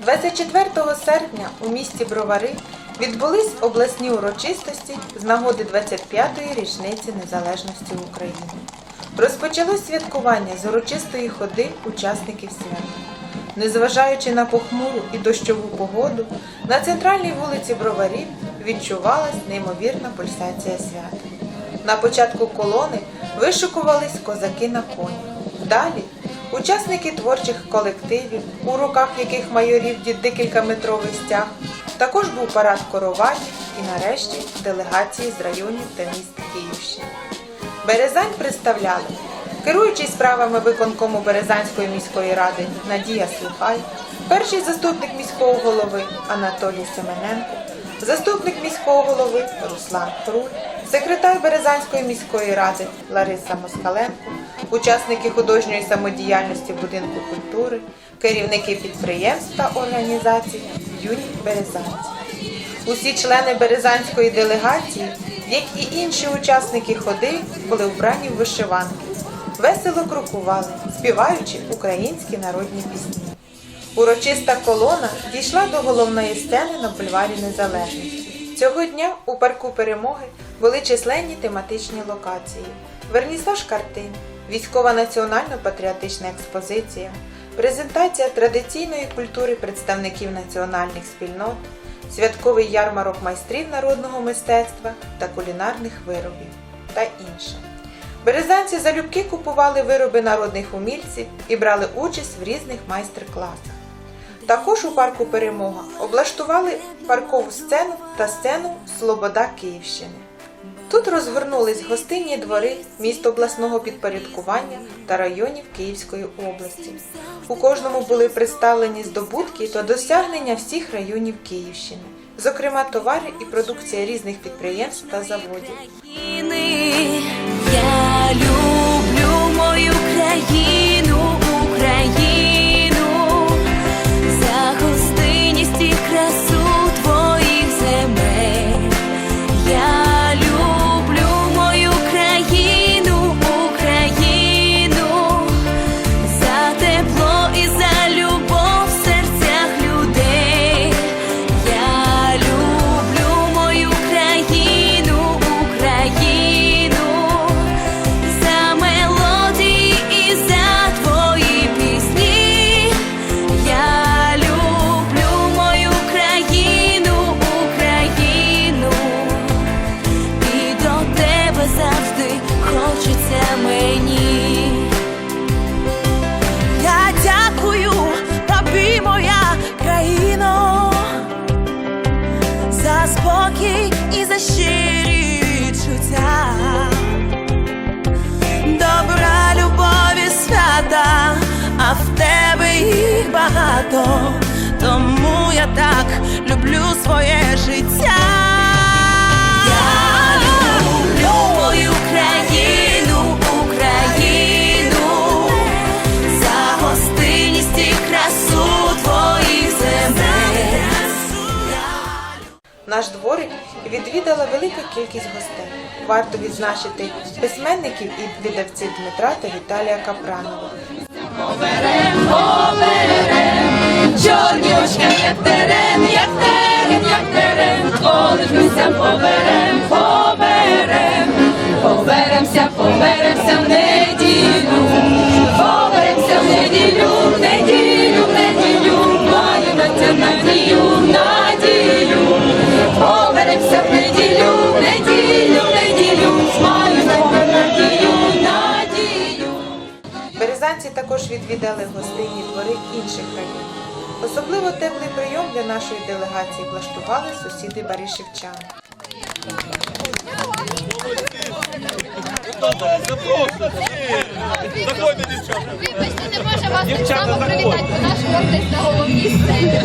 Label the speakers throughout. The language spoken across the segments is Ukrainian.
Speaker 1: 24 серпня у місті Бровари відбулись обласні урочистості з нагоди 25-ї річниці незалежності України. Розпочалось святкування з урочистої ходи учасників свята. Незважаючи на похмуру і дощову погоду, на центральній вулиці Броварів відчувалась неймовірна пульсація свята. На початку колони вишикувались козаки на конях. Далі учасники творчих колективів, у руках яких майорів декількаметровий стяг. Також був парад коровадів і нарешті делегації з районів та міст Київщини. Березань представляли керуючий справами виконкому Березанської міської ради Надія Слухай, перший заступник міського голови Анатолій Семененко, заступник міського голови Руслан Хруль, секретар Березанської міської ради Лариса Москаленко, учасники художньої самодіяльності будинку культури, керівники підприємств та організацій, юні березанці. Усі члени Березанської делегації, як і інші учасники ходи, були вбрані в вишиванки, весело крокували, співаючи українські народні пісні. Урочиста колона дійшла до головної сцени на бульварі Незалежності. Цього дня у парку перемоги були численні тематичні локації: вернісаж картин, військова національно-патріотична експозиція, презентація традиційної культури представників національних спільнот, святковий ярмарок майстрів народного мистецтва та кулінарних виробів та інше. Березанці залюбки купували вироби народних умільців і брали участь в різних майстер-класах. Також у парку Перемога облаштували паркову сцену та сцену Слобода Київщини. Тут розгорнулись гостинні двори міст обласного підпорядкування та районів Київської області. У кожному були представлені здобутки та досягнення всіх районів Київщини, зокрема товари і продукція різних підприємств та заводів.
Speaker 2: Щирі відчуття, добра любові свята, а в тебе їх багато, тому я так люблю своє життя.
Speaker 1: Наш дворик відвідала велика кількість гостей. Варто відзначити письменників і видавців Дмитра та Віталія Капранова.
Speaker 3: Чорні очки, як терен, як
Speaker 1: також відвідали гостинні двори інших районів. Особливо теплий прийом для нашої делегації влаштували сусіди Баришівчан.
Speaker 4: Заходьте, дівчата.
Speaker 5: Вибачте, не може вас так само привітати, бо наш хлопець на головній сцені.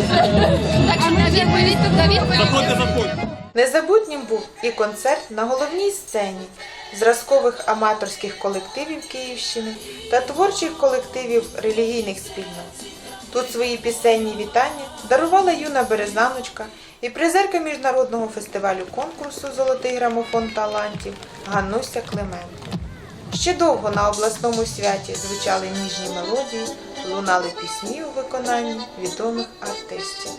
Speaker 5: Так що на відповідь на відповідь.
Speaker 4: Заходьте, заходьте.
Speaker 1: Незабутнім був і концерт на головній сцені зразкових аматорських колективів Київщини та творчих колективів релігійних спільнот. Тут свої пісенні вітання дарувала юна березаночка і призерка міжнародного фестивалю конкурсу Золотий грамофон талантів Гануся Клименко. Ще довго на обласному святі звучали ніжні мелодії,
Speaker 6: лунали пісні у виконанні відомих артистів.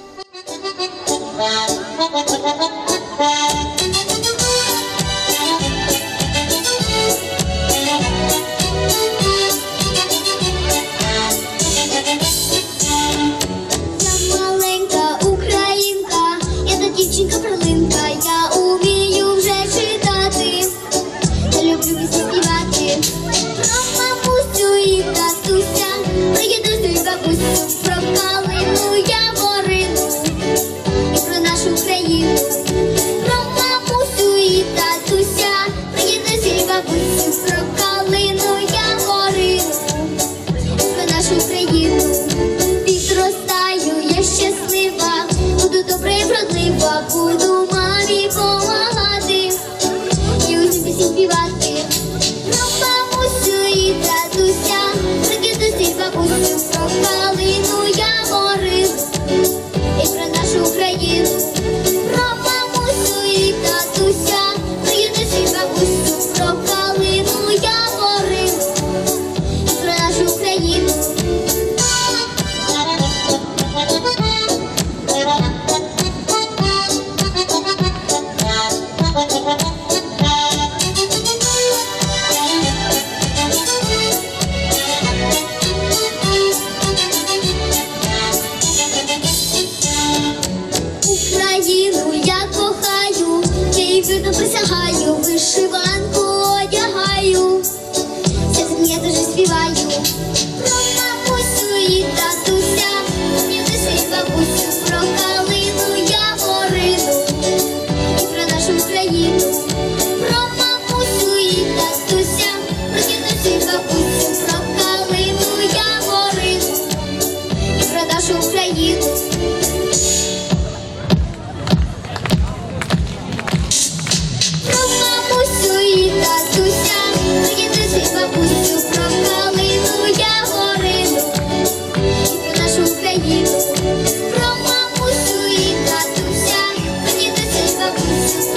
Speaker 7: Ластуся, я горину, про нашу Україну, про мамусю і татуся, мені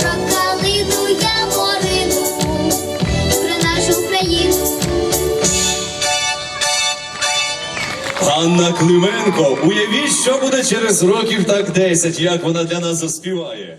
Speaker 7: про калину я горину, про нашу Україну.
Speaker 8: Анна Клименко, уявіть, що буде через років так 10, як вона для нас заспіває.